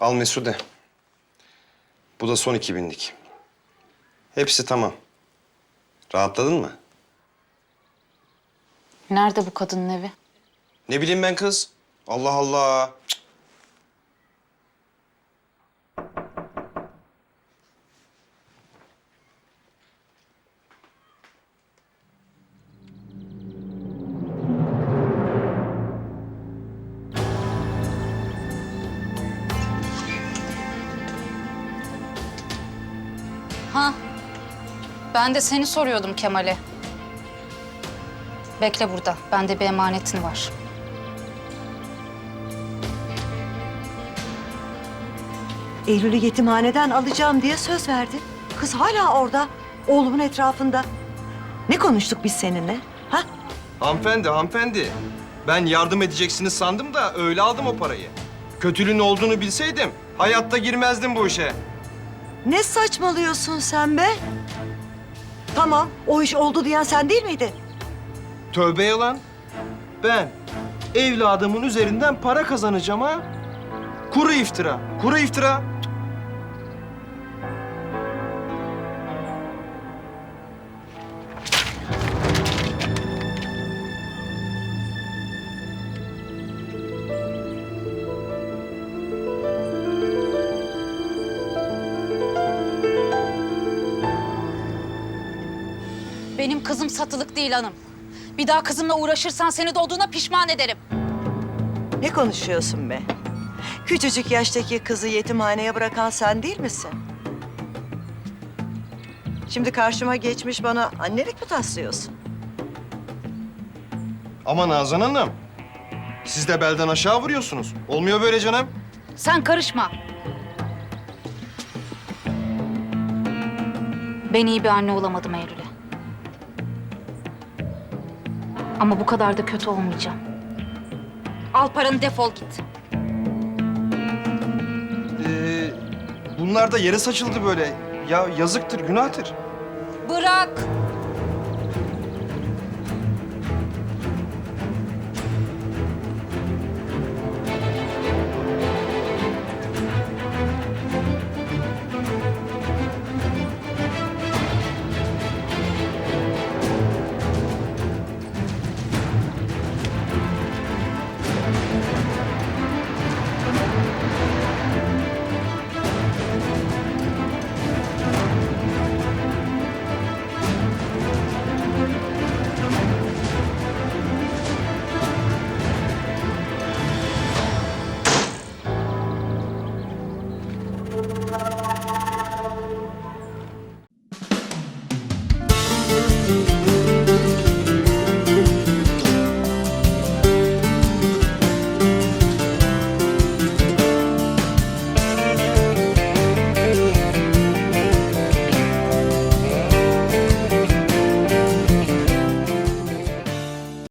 Al Mesude. Bu da son 2000'lik. Hepsi tamam. Rahatladın mı? Nerede bu kadının evi? Ne bileyim ben kız. Allah Allah. Cık. Ha. Ben de seni soruyordum Kemal'e. Bekle burada. Bende bir emanetin var. Eylül'ü yetimhaneden alacağım diye söz verdin. Kız hala orada, oğlumun etrafında. Ne konuştuk biz seninle? Ha? Hanımefendi, hanımefendi. Ben yardım edeceksiniz sandım da öyle aldım o parayı. Kötülüğün olduğunu bilseydim hayatta girmezdim bu işe. Ne saçmalıyorsun sen be? Tamam, o iş oldu diyen sen değil miydin? Tövbe yalan. Ben evladımın üzerinden para kazanacağım ha. Kuru iftira, kuru iftira. Benim kızım satılık değil hanım. Bir daha kızımla uğraşırsan seni doğduğuna pişman ederim. Ne konuşuyorsun be? Küçücük yaştaki kızı yetimhaneye bırakan sen değil misin? Şimdi karşıma geçmiş bana annelik mi taslıyorsun? Ama Nazan Hanım, siz de belden aşağı vuruyorsunuz. Olmuyor böyle canım. Sen karışma. Ben iyi bir anne olamadım Eylül'e. Ama bu kadar da kötü olmayacağım. Al paranı defol git. Ee, bunlar da yere saçıldı böyle. Ya yazıktır, günahtır. Bırak.